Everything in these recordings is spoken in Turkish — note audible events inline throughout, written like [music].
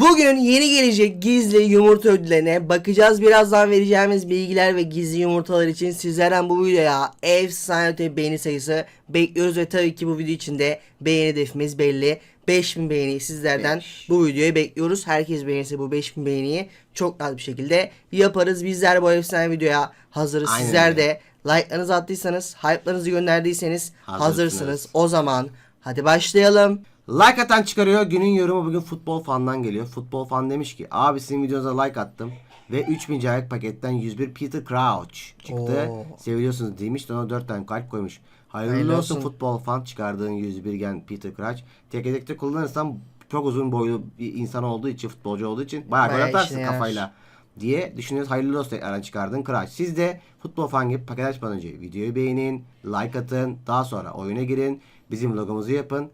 Bugün yeni gelecek gizli yumurta ödüllerine bakacağız. Birazdan vereceğimiz bilgiler ve gizli yumurtalar için sizlerden bu videoya efsane öte beğeni sayısı bekliyoruz ve tabii ki bu video içinde beğeni hedefimiz belli. 5000 beğeni sizlerden Beş. bu videoyu bekliyoruz. Herkes beğenirse bu 5000 beğeniyi çok rahat bir şekilde yaparız. Bizler bu efsane videoya hazırız. Aynen Sizler öyle. de like'larınızı attıysanız, hype'larınızı gönderdiyseniz Hazırsınız. hazırsınız. O zaman hadi başlayalım. Like atan çıkarıyor. Günün yorumu bugün futbol fandan geliyor. Futbol fan demiş ki abi sizin videonuza like attım. Ve 3000 cahil paketten 101 Peter Crouch çıktı. Oo. Seviyorsunuz demiş. Ona 4 tane kalp koymuş. Hayırlı, Hayırlı olsun, olsun. futbol fan çıkardığın 101 gen Peter Crouch. Tek tekte kullanırsan çok uzun boylu bir insan olduğu için futbolcu olduğu için bayağı gol Bayağı atarsın işine yarar. kafayla diye düşünüyoruz. Hayırlı olsun tekrardan çıkardığın Crouch. Siz de futbol fan gibi paket açmadan önce videoyu beğenin, like atın, daha sonra oyuna girin, bizim logomuzu yapın.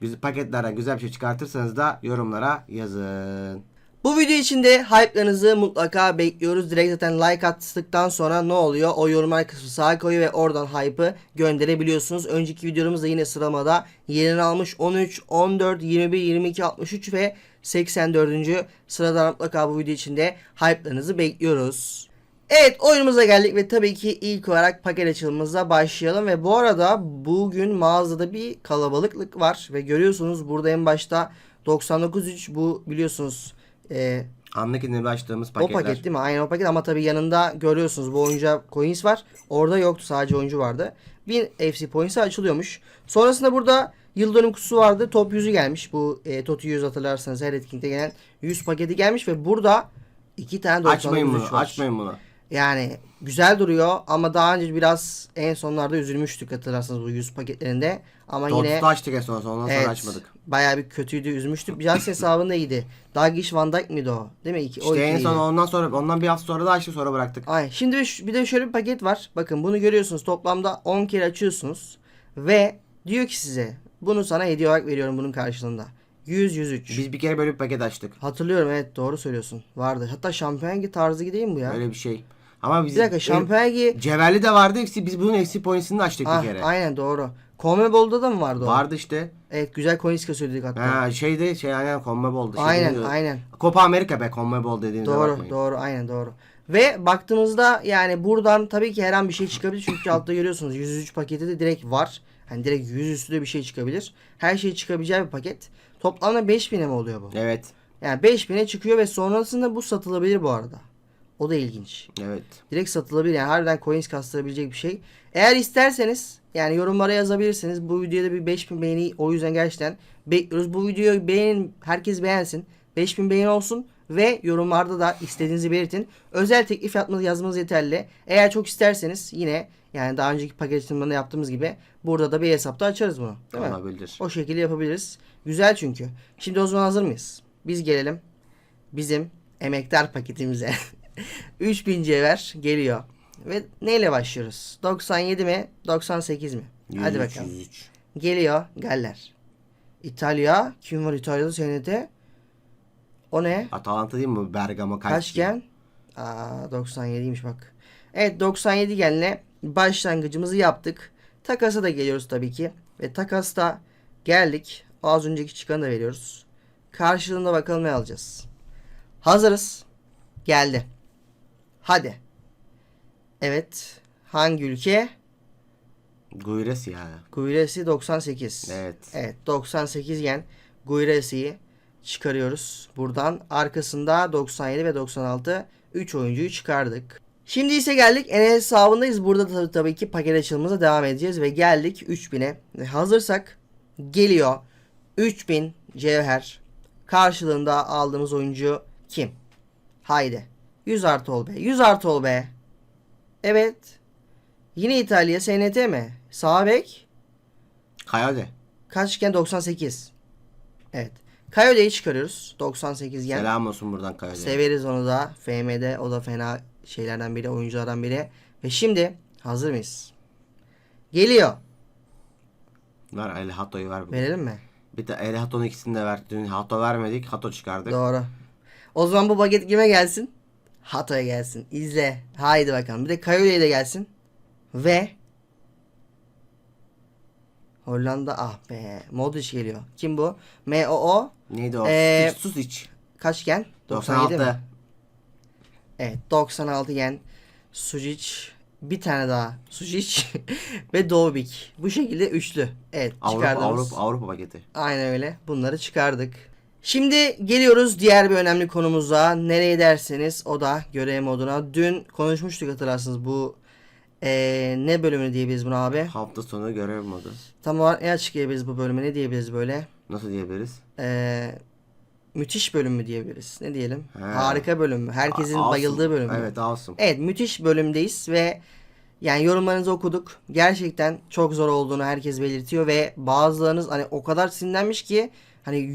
Güzel paketlerden güzel bir şey çıkartırsanız da yorumlara yazın. Bu video içinde hype'larınızı mutlaka bekliyoruz. Direkt zaten like attıktan sonra ne oluyor? O yorumlar kısmı sağa koyuyor ve oradan hype'ı gönderebiliyorsunuz. Önceki videolarımız da yine sıramada yerini almış. 13, 14, 21, 22, 63 ve 84. Sıradan mutlaka bu video içinde hype'larınızı bekliyoruz. Evet oyunumuza geldik ve tabii ki ilk olarak paket açılımımıza başlayalım ve bu arada bugün mağazada bir kalabalıklık var ve görüyorsunuz burada en başta 99.3 bu biliyorsunuz e, Anlık indirme açtığımız o paketler. paket değil mi? Aynen o paket ama tabii yanında görüyorsunuz bu oyuncağa coins var. Orada yoktu sadece oyuncu vardı. 1000 FC points'i açılıyormuş. Sonrasında burada yıl dönüm kutusu vardı. Top 100'ü gelmiş. Bu e, TOTU 100 hatırlarsanız her etkinlikte gelen 100 paketi gelmiş ve burada iki tane 99 Açmayın bunu, var. açmayın bunu. Yani güzel duruyor ama daha önce biraz en sonlarda üzülmüştük hatırlarsanız bu 100 paketlerinde. Ama yine Totu'da açtık en son, ondan sonra evet, açmadık. bayağı bir kötüydü, üzmüştük. Jans hesabında iyiydi. Dagish Van Dijk miydi o? Değil mi? İki, o İşte en ikiliydi. son ondan sonra, ondan bir hafta sonra da açtık sonra bıraktık. Ay, şimdi bir, de şöyle bir paket var. Bakın bunu görüyorsunuz. Toplamda 10 kere açıyorsunuz. Ve diyor ki size bunu sana hediye olarak veriyorum bunun karşılığında. 100 103. Biz bir kere böyle bir paket açtık. Hatırlıyorum evet doğru söylüyorsun. Vardı. Hatta şampiyon tarzı gideyim bu ya. Öyle bir şey. Ama biz Bir dakika şampiyon ligi. Cevherli de vardı. Eksi, biz bunun eksi pointsini de açtık Ah, bir kere. aynen doğru. Conmebol da mı vardı o? Vardı işte. Evet güzel coins kasıyorduk hatta. Ha, şeyde şey aynen CONMEBOL'du. Şey aynen diyordu. aynen. Copa America be CONMEBOL dediğinize Doğru bakmayın. doğru aynen doğru. Ve baktığımızda yani buradan tabii ki her an bir şey çıkabilir. Çünkü [coughs] altta görüyorsunuz 103 paketi de direkt var. Hani direkt 100 üstü de bir şey çıkabilir. Her şey çıkabileceği bir paket. Toplamda 5000'e mi oluyor bu? Evet. Yani 5000'e çıkıyor ve sonrasında bu satılabilir bu arada. O da ilginç. Evet. Direkt satılabilir yani harbiden coins kastırabilecek bir şey. Eğer isterseniz yani yorumlara yazabilirsiniz. Bu videoda bir 5000 beğeni o yüzden gerçekten bekliyoruz. Bu videoyu beğenin, herkes beğensin. 5000 beğeni olsun ve yorumlarda da istediğinizi belirtin. Özel teklif yapmanız yazmanız yeterli. Eğer çok isterseniz yine yani daha önceki paket açılımlarında yaptığımız gibi burada da bir hesapta açarız bunu. Değil mi? Olabilir. O şekilde yapabiliriz. Güzel çünkü. Şimdi o zaman hazır mıyız? Biz gelelim bizim emektar paketimize. [laughs] 3000 cevher geliyor. Ve neyle başlıyoruz? 97 mi? 98 mi? Hadi 103, bakalım. 103. Geliyor Galler. İtalya. Kim var İtalya'da senede? O ne? Atalanta değil mi? Bergamo kaç? Kaçgen? Aa 97'ymiş bak. Evet 97 genle başlangıcımızı yaptık. Takasa da geliyoruz tabii ki. Ve takasta geldik. Az önceki çıkanı da veriyoruz. Karşılığında bakalım ne alacağız. Hazırız. Geldi. Hadi. Evet. Hangi ülke? Guyres ya. Guiresi 98. Evet. Evet 98 yen Guiresi'yi çıkarıyoruz. Buradan arkasında 97 ve 96 3 oyuncuyu çıkardık. Şimdi ise geldik Enes hesabındayız. Burada da tabii, tabii ki paket açılımıza devam edeceğiz ve geldik 3000'e. Ve Hazırsak geliyor 3000 cevher. Karşılığında aldığımız oyuncu kim? Haydi. 100 artı ol be. 100 artı ol be. Evet. Yine İtalya SNT mi? Sağ bek. Kayade. Kaçken 98. Evet. Kayode'yi çıkarıyoruz. 98 gen. Selam olsun buradan Kayade. Severiz onu da. FM'de o da fena şeylerden biri, oyunculardan biri. Ve şimdi hazır mıyız? Geliyor. Ver El Hato'yu ver. bugün. Verelim mi? Bir de El Hato'nun ikisini de ver. Dün Hato vermedik. Hato çıkardık. Doğru. O zaman bu paket kime gelsin? Hato'ya gelsin. İzle. Haydi bakalım. Bir de Kayode'ye de gelsin. Ve Hollanda ah be. Modric geliyor. Kim bu? M-O-O. Neydi o? Ee, Sus iç. kaç gen? 97 mi? 96. Evet 96 yen Sujic bir tane daha Sujic [laughs] ve Dovbik. Bu şekilde üçlü. Evet Avrupa, çıkardığımız. Avrupa, Avrupa paketi. Aynen öyle. Bunları çıkardık. Şimdi geliyoruz diğer bir önemli konumuza. Nereye derseniz o da görev moduna. Dün konuşmuştuk hatırlarsınız bu eee, ne bölümü diyebiliriz buna abi? Hafta sonu görev modu. Tam olarak ne açıklayabiliriz bu bölümü ne diyebiliriz böyle? Nasıl diyebiliriz? Eee, müthiş bölüm mü diyebiliriz? Ne diyelim? He. Harika bölüm mü? Herkesin Awesome. bayıldığı bölüm mü? Evet awesome. Evet müthiş bölümdeyiz ve yani yorumlarınızı okuduk. Gerçekten çok zor olduğunu herkes belirtiyor ve bazılarınız hani o kadar sinirlenmiş ki hani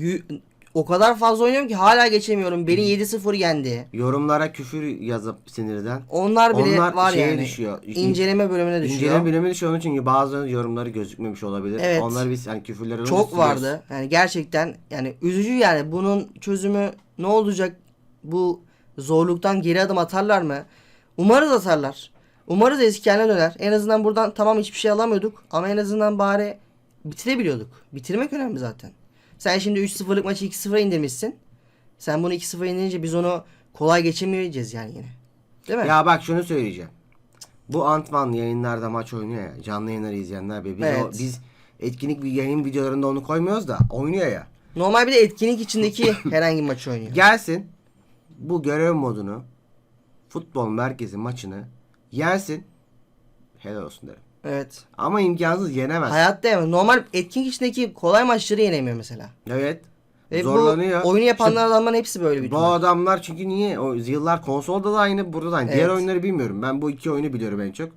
o kadar fazla oynuyorum ki hala geçemiyorum. Beni 7-0 yendi. Yorumlara küfür yazıp sinirden. Onlar bile Onlar var şeye yani. düşüyor. İnceleme bölümüne düşüyor. İnceleme bilimi düşüyor onun çünkü bazı yorumları gözükmemiş olabilir. Evet. Onları biz yani küfürleri Çok siliyoruz. vardı. Yani gerçekten yani üzücü yani bunun çözümü ne olacak? Bu zorluktan geri adım atarlar mı? Umarız atarlar. Umarız eski haline döner. En azından buradan tamam hiçbir şey alamıyorduk ama en azından bari bitirebiliyorduk. Bitirmek önemli zaten. Sen şimdi 3-0'lık maçı 2-0'a indirmişsin. Sen bunu 2-0 indirince biz onu kolay geçemeyeceğiz yani yine. Değil mi? Ya bak şunu söyleyeceğim. Bu Antman yayınlarda maç oynuyor ya. Canlı yayınları izleyenler be. Biz, Evet. o- biz etkinlik bir yayın videolarında onu koymuyoruz da oynuyor ya. Normal bir de etkinlik içindeki [laughs] herhangi bir maçı oynuyor. Gelsin bu görev modunu futbol merkezi maçını yensin. Helal olsun derim. Evet. Ama imkansız yenemez. Hayatta yemez. Normal etkinlik içindeki kolay maçları yenemiyor mesela. Evet. Ve Zorlanıyor. bu oyunu yapanlar İşte adamların hepsi böyle bir bu ihtimal. adamlar çünkü niye? O yıllar konsolda da aynı, burada da aynı. Diğer Evet. oyunları bilmiyorum. Ben bu iki oyunu biliyorum en çok.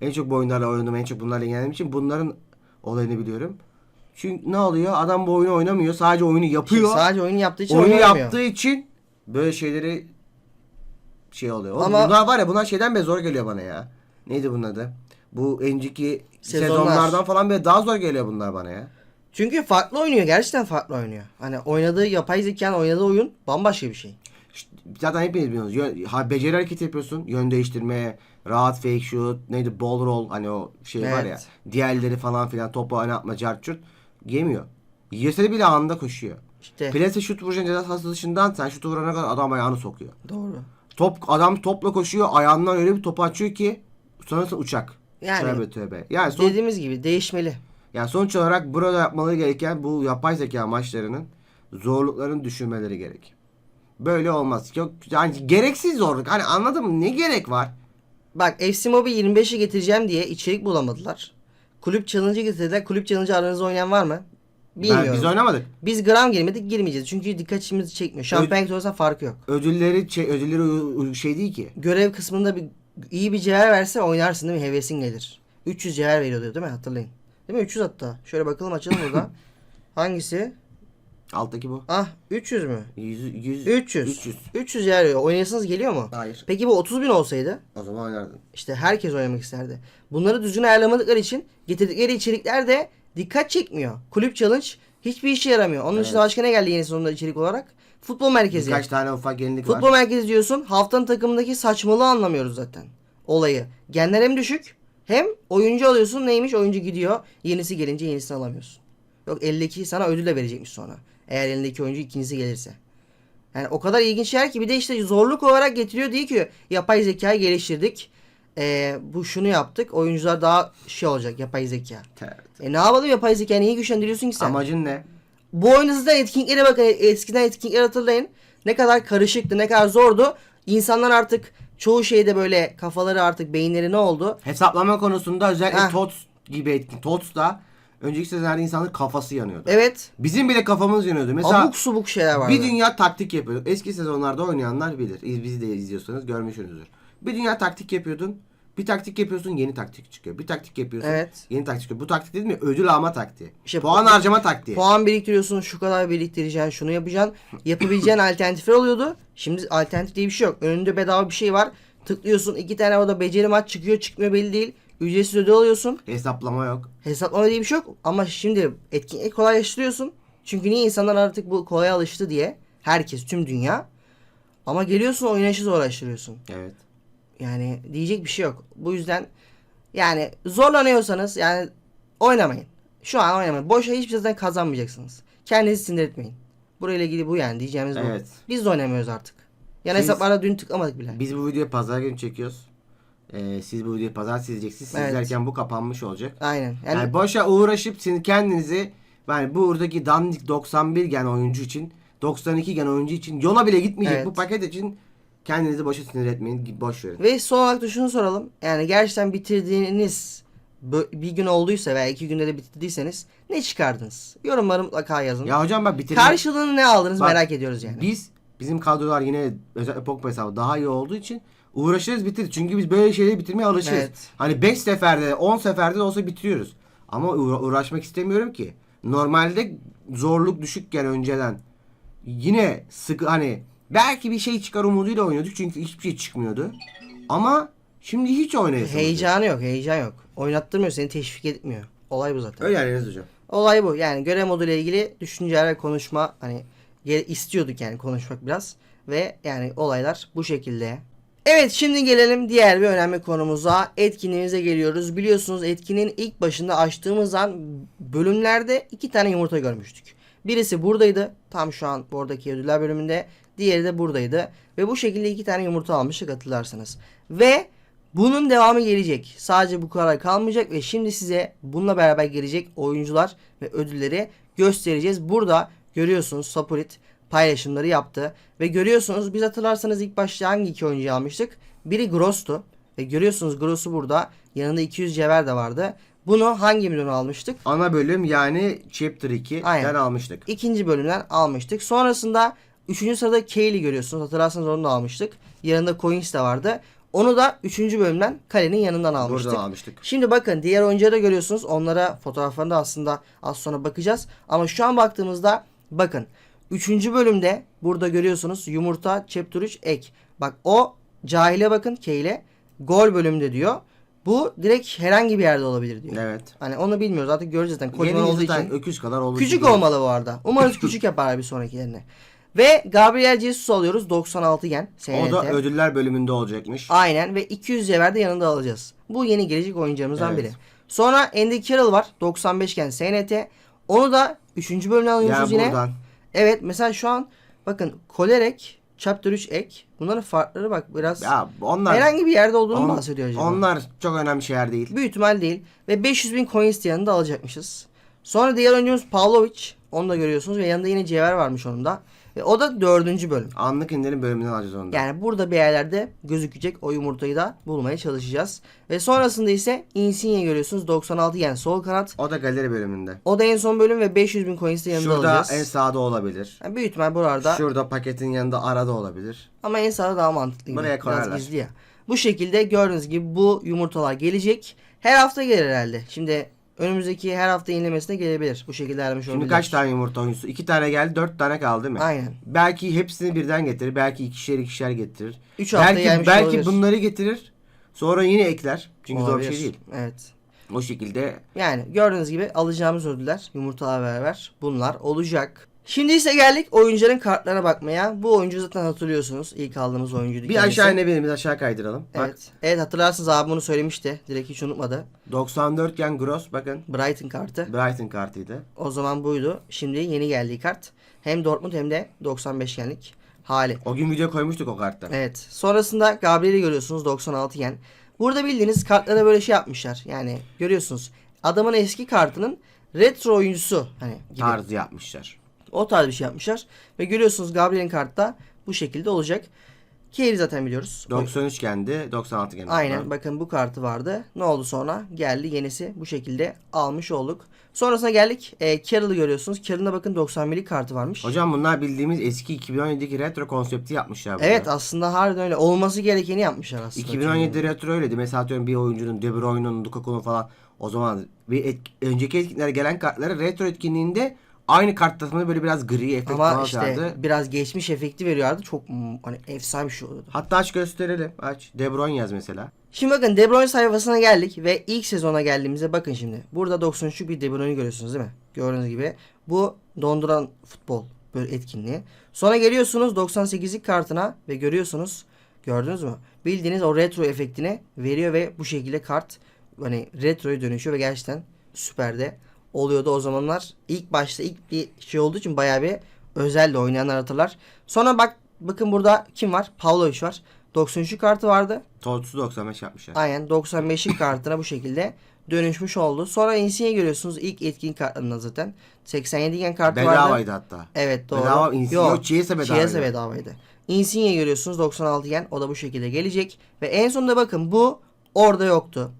En çok bu oyunlarla oynadım, en çok bunlarla ilgilendiğim için bunların olayını biliyorum. Çünkü ne oluyor? Adam bu oyunu oynamıyor. Sadece oyunu yapıyor. Şimdi sadece oyunu yaptığı için oyunu yaptığı için böyle şeyleri şey oluyor. Oğlum Ama- bunlar var ya bunlar şeyden bile zor geliyor bana ya. Neydi bunun adı? Bu önceki Sezonlar. sezonlardan falan bile daha zor geliyor bunlar bana ya. Çünkü farklı oynuyor. Gerçekten farklı oynuyor. Hani oynadığı yapay zekanın oynadığı oyun bambaşka bir şey. İşte zaten hepiniz biliyorsunuz. Yön, ha, beceri hareket yapıyorsun. Yön değiştirme, rahat fake shoot, neydi ball roll hani o şey var ya. Evet. Diğerleri falan filan topu öne atma, cart. Yemiyor. Yese bile anında koşuyor. İşte Plase şut vuracaksın ceza sahası dışından sen şutu vurana kadar adam ayağını sokuyor. doğru. Top adam topla koşuyor ayağından öyle bir topu açıyor ki sonrası uçak. Yani- tövbe tövbe. Yani, son, Dediğimiz gibi değişmeli. yani sonuç olarak burada yapmaları gereken bu yapay zeka maçlarının zorluklarını düşürmeleri gerek. Böyle olmaz. Çok yani gereksiz zorluk. Hani anladın mı? Ne gerek var? Bak FC Mob'i 25'e getireceğim diye içerik bulamadılar. Kulüp challenge'ı getirdiler. Kulüp challenge aranızda oynayan var mı? Bilmiyorum. Ben, biz, biz oynamadık. gram girmedik girmeyeceğiz. Çünkü dikkatimizi çekmiyor. Şampiyon olsa farkı yok. Ödülleri şey, ödülleri şey değil ki. Görev kısmında bir iyi bir cevher verse oynarsın değil mi? Hevesin gelir. 300 cevher veriyordu değil mi? Hatırlayın. Değil mi? 300 hatta. Şöyle bakalım açalım burada. [coughs] Hangisi? Alttaki bu. Ah 300 mü? 100, 100, 300. 300. 300 cevher veriyor. Oynayasınız geliyor mu? Hayır. Peki bu 30 bin olsaydı? O zaman oynardın. İşte herkes oynamak isterdi. Bunları düzgün ayarlamadıkları için getirdikleri içerikler de dikkat çekmiyor. Kulüp challenge hiçbir işe yaramıyor. Onun dışında başka ne geldi yeni sonunda içerik olarak? Futbol merkezi. Birkaç tane ufak yenilik Futbol var. merkezi diyorsun. Haftanın takımındaki saçmalığı anlamıyoruz zaten. Olayı. Genler hem düşük hem oyuncu alıyorsun neymiş oyuncu gidiyor. Yenisi gelince yenisini alamıyorsun. Yok eldeki sana ödül de verecekmiş sonra. Eğer elindeki oyuncu ikincisi gelirse. Yani o kadar ilginç şeyler ki bir de işte zorluk olarak getiriyor diye ki yapay zekayı geliştirdik. Ee, bu şunu yaptık. Oyuncular daha şey olacak yapay zeka. Evet. E ne yapalım yapay zekayı niye güçlendiriyorsun ki sen? Amacın ne? Bu oyunda zaten etkinliklere bakın. Eskiden etkinlikleri hatırlayın. Ne kadar karışıktı, ne kadar zordu. İnsanlar artık çoğu şeyde böyle kafaları artık beyinleri ne oldu? Hesaplama konusunda özellikle Heh. TOTS gibi etkin. TOTS'ta önceki sezonlarda insanların kafası yanıyordu. Evet. Bizim bile kafamız yanıyordu. Mesela abuk subuk şeyler vardı. bir dünya taktik yapıyorduk. Eski sezonlarda oynayanlar bilir. İz- Bizi de izliyorsanız görmüşsünüzdür. Bir dünya taktik yapıyordun. Bir taktik yapıyorsun yeni taktik çıkıyor. Bir taktik yapıyorsun Evet. yeni taktik çıkıyor. Bu taktik değil mi? Ödül alma taktiği. İşte Puan bu- harcama taktiği. Puan biriktiriyorsun, şu kadar biriktireceksin, şunu yapacaksın. Yapabileceğin alternatifler oluyordu. Şimdi alternatif diye bir şey yok. Önünde bedava bir şey var. Tıklıyorsun, iki tane orada beceri maç çıkıyor, çıkmıyor belli değil. Ücretsiz ödül alıyorsun. Hesaplama yok. Hesaplama diye bir şey yok. Ama şimdi etkinliği kolaylaştırıyorsun. Çünkü niye insanlar artık bu kolaya alıştı diye. Herkes, tüm dünya. Ama geliyorsun oynayışı zorlaştırıyorsun. Evet. Yani diyecek bir şey yok. Bu yüzden yani zorlanıyorsanız yani oynamayın. Şu an oynamayın. Boşa hiçbir şeyden kazanmayacaksınız. Kendinizi sinir etmeyin. Burayla ilgili bu yani diyeceğimiz bu. Evet. Biz de oynamıyoruz artık. Yani Siz- hesaplarda dün tıklamadık bile. Biz bu videoyu pazar günü çekiyoruz. Ee, siz bu videoyu pazar izleyeceksiniz. Siz Evet. izlerken bu kapanmış olacak. Aynen. Yani, Yani, boşa uğraşıp kendinizi yani buradaki dandik 91 gen oyuncu için 92 gen oyuncu için yola bile gitmeyecek Evet. bu paket için kendinizi boşa sinir etmeyin. Boş verin. ve son olarak da şunu soralım. Yani gerçekten bitirdiğiniz bir gün olduysa veya iki günde de bitirdiyseniz ne çıkardınız? Yorumları mutlaka yazın. Ya hocam bak bitirme. Karşılığını ne aldınız Bak, merak ediyoruz yani. Biz bizim kadrolar yine özellikle Pogba hesabı daha iyi olduğu için uğraşırız bitir. Çünkü biz böyle şeyleri bitirmeye alışırız. Evet. Hani 5 seferde 10 seferde de olsa bitiriyoruz. Ama uğra- uğraşmak istemiyorum ki. Normalde zorluk düşükken önceden yine sıkı hani belki bir şey çıkar umuduyla oynuyorduk çünkü hiçbir şey çıkmıyordu. Ama şimdi hiç oynayasın. Heyecanı yok, heyecan yok. Oynattırmıyor, seni teşvik etmiyor. Olay bu zaten. Öyle yani Enes hocam. Olay bu. Yani görev modu ile ilgili düşünceler konuşma hani istiyorduk yani konuşmak biraz ve yani olaylar bu şekilde. Evet şimdi gelelim diğer bir önemli konumuza. Etkinliğimize geliyoruz. Biliyorsunuz etkinin ilk başında açtığımız an bölümlerde iki tane yumurta görmüştük. Birisi buradaydı. Tam şu an buradaki ödüller bölümünde. Diğeri de buradaydı. Ve bu şekilde iki tane yumurta almıştık hatırlarsanız. Ve bunun devamı gelecek. Sadece bu kadar kalmayacak ve şimdi size bununla beraber gelecek oyuncular ve ödülleri göstereceğiz. Burada görüyorsunuz Sapurit paylaşımları yaptı ve görüyorsunuz biz hatırlarsanız ilk başta hangi iki oyuncuyu almıştık? Biri Gross'tu ve görüyorsunuz Gross'u burada yanında 200 cevher de vardı. Bunu hangi milyonu almıştık? Ana bölüm yani Chapter 2'den Aynen. almıştık. İkinci bölümden almıştık. Sonrasında 3. sırada Kayle'i görüyorsunuz. Hatırlarsanız onu da almıştık. Yanında Coins de vardı. Onu da 3. bölümden kalenin yanından almıştık. Buradan almıştık. Şimdi bakın diğer oyuncuları da görüyorsunuz. Onlara fotoğraflarında aslında az sonra bakacağız. Ama şu an baktığımızda bakın 3. bölümde burada görüyorsunuz yumurta chapter 3 ek. Bak o cahile bakın Keyle gol bölümünde diyor. Bu direkt herhangi bir yerde olabilir diyor. Evet. Hani onu bilmiyoruz artık göreceğiz zaten kocaman olduğu için. öküz kadar olur. Küçük olmalı bu arada. Umarız [laughs] küçük yapar bir sonrakilerine. Ve Gabriel Jesus alıyoruz 96 gen. O SNT. da ödüller bölümünde olacakmış. Aynen ve 200 cevher de yanında alacağız. Bu yeni gelecek oyuncularımızdan Evet. biri. Sonra Andy Carroll var 95 gen SNT. Onu da 3. bölümden alıyoruz Yani yine. buradan. Evet mesela şu an bakın Kolerek Chapter 3 ek. Bunların farkları bak biraz Ya onlar herhangi bir yerde olduğunu on- bahsediyor acaba? Onlar çok önemli şeyler değil. Büyük ihtimal değil. Ve 500 bin coins de yanında alacakmışız. Sonra diğer oyuncumuz Pavlovic. Onu da görüyorsunuz ve yanında yine cevher varmış onun da. Ve o da dördüncü bölüm. Anlık indirim bölümünden alacağız onu da. Yani burada bir yerlerde gözükecek o yumurtayı da bulmaya çalışacağız. Ve sonrasında ise Insigne görüyorsunuz 96 yani sol kanat. O da galeri bölümünde. O da en son bölüm ve 500 bin coins de yanında Şurada alacağız. en sağda olabilir. Yani büyük ihtimal buralarda Şurada paketin yanında arada olabilir. ama en sağda daha mantıklı. Buraya Biraz koyarlar. gizli ya. Bu şekilde gördüğünüz gibi bu yumurtalar gelecek. Her hafta gelir herhalde. Şimdi önümüzdeki her hafta yenilemesine gelebilir. Bu şekilde vermiş Şimdi olabilir. kaç tane yumurta oyuncusu? İki tane geldi, dört tane kaldı değil mi? Aynen. Belki hepsini birden getirir. Belki ikişer ikişer getirir. Üç hafta belki gelmiş belki olabilir. bunları getirir. Sonra yine ekler. Çünkü zor bir şey Olabilir. değil. Evet. O şekilde Yani gördüğünüz gibi alacağımız ödüller yumurtalar beraber bunlar olacak. Şimdi ise geldik oyuncuların kartlarına bakmaya. Bu oyuncu zaten hatırlıyorsunuz. İlk aldığımız oyuncuydu bir kendisi. aşağı inebiliriz. Aşağı kaydıralım. Bak Evet. Evet hatırlarsınız abi bunu söylemişti. Direkt hiç unutmadı. 94 gen gross bakın. Brighton kartı. Brighton kartıydı. O zaman buydu. Şimdi yeni geldiği kart. Hem Dortmund hem de 95 genlik hali. O gün video koymuştuk o kartta. Evet. Sonrasında Gabriel'i görüyorsunuz 96 yen. Burada bildiğiniz kartlara böyle şey yapmışlar. Yani görüyorsunuz. Adamın eski kartının retro oyuncusu hani gibi. Tarzı yapmışlar. O tarz bir şey yapmışlar. Ve görüyorsunuz Gabriel'in kartta bu şekilde olacak. Keyri zaten biliyoruz. 93 gendi, 96 gen. Aynen bakın bu kartı vardı. Ne oldu sonra? Geldi yenisi bu şekilde almış olduk. Sonrasına geldik. E, Carroll'ı görüyorsunuz. Carroll'da bakın 91'lik kartı varmış. Hocam bunlar bildiğimiz eski 2017'deki retro konsepti yapmışlar burada. evet aslında harbiden öyle. Olması gerekeni yapmışlar aslında. 2017 retro öyleydi. Mesela atıyorum bir oyuncunun De Bruyne'un, Lukaku'nun falan o zaman bir et, önceki etkinliklere gelen kartları retro etkinliğinde aynı kart tasmanı böyle biraz gri efekt Ama falan işte vardı. biraz geçmiş efekti veriyordu. Çok mm, hani efsane bir şey oluyordu. Hatta aç gösterelim. Aç. De Bruyne yaz mesela. Şimdi bakın De Bruyne sayfasına geldik ve ilk sezona geldiğimizde bakın şimdi. Burada 93'lük bir De Bruyne'i görüyorsunuz değil mi? Gördüğünüz gibi. Bu donduran futbol böyle etkinliği. Sonra geliyorsunuz 98'lik kartına ve görüyorsunuz. Gördünüz mü? Bildiğiniz o retro efektini veriyor ve bu şekilde kart hani retroya dönüşüyor ve gerçekten süper de oluyordu o zamanlar. İlk başta ilk bir şey olduğu için bayağı bir Özel de oynayanlar hatırlar. Sonra bak bakın burada kim var? Pavlovic var. 93 kartı vardı. Tots'u 95 yapmışlar. Aynen 95'lik kartına bu şekilde dönüşmüş oldu. Sonra Insigne görüyorsunuz ilk etkin kartlarından zaten. 87 gen kartı vardı. Bedavaydı hatta. Evet doğru. Bedava Insigne- yok, Chiesa bedavaydı. Chiesa bedavaydı. Insigne görüyorsunuz 96 yen. O da bu şekilde gelecek. Ve en sonunda bakın bu orada yoktu.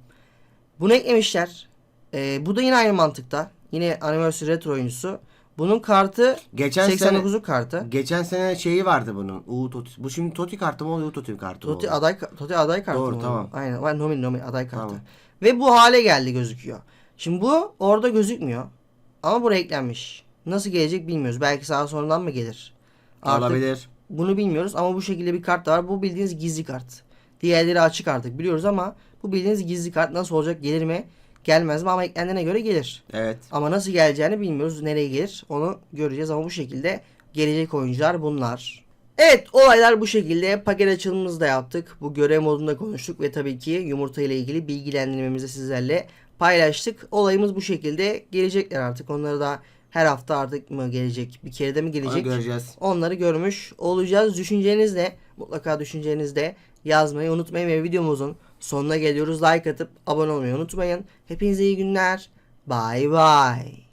Bunu eklemişler. Ee, bu da yine aynı mantıkta. Yine Anniversary Retro oyuncusu. Bunun kartı Geçen sene 89'luk kartı. geçen sene şeyi vardı bunun. U Totti. Bu şimdi Totti kartı mı oluyor? U Totti kartı mı Totti oluyor? aday Totti aday kartı Doğru, mı tamam. oluyor? Aynen. Var nomin nomin aday kartı. Tamam. Ve bu hale geldi gözüküyor. Şimdi bu orada gözükmüyor. Ama buraya eklenmiş. Nasıl gelecek bilmiyoruz. Belki sağa sonradan mı gelir? Artık Olabilir. bunu bilmiyoruz ama bu şekilde bir kart da var. Bu bildiğiniz gizli kart. Diğerleri açık artık biliyoruz ama bu bildiğiniz gizli kart nasıl olacak? Gelir mi? Gelmez mi? Ama eklendiğine göre gelir. Evet. Ama nasıl geleceğini bilmiyoruz. Nereye gelir onu göreceğiz ama bu şekilde gelecek oyuncular bunlar. Evet olaylar bu şekilde paket açılımımızı da yaptık. Bu görev modunda konuştuk ve tabii ki yumurta ile ilgili bilgilendirmemizi sizlerle paylaştık. Olayımız bu şekilde gelecekler artık. Onları da her hafta artık mı gelecek? Bir kere de mi Onu gelecek? göreceğiz. Onları görmüş olacağız. Düşünceniz ne? Mutlaka düşüncenizi de yazmayı unutmayın ve videomuzun sonuna geliyoruz. Like atıp abone olmayı unutmayın. Hepinize iyi günler. Bye bye.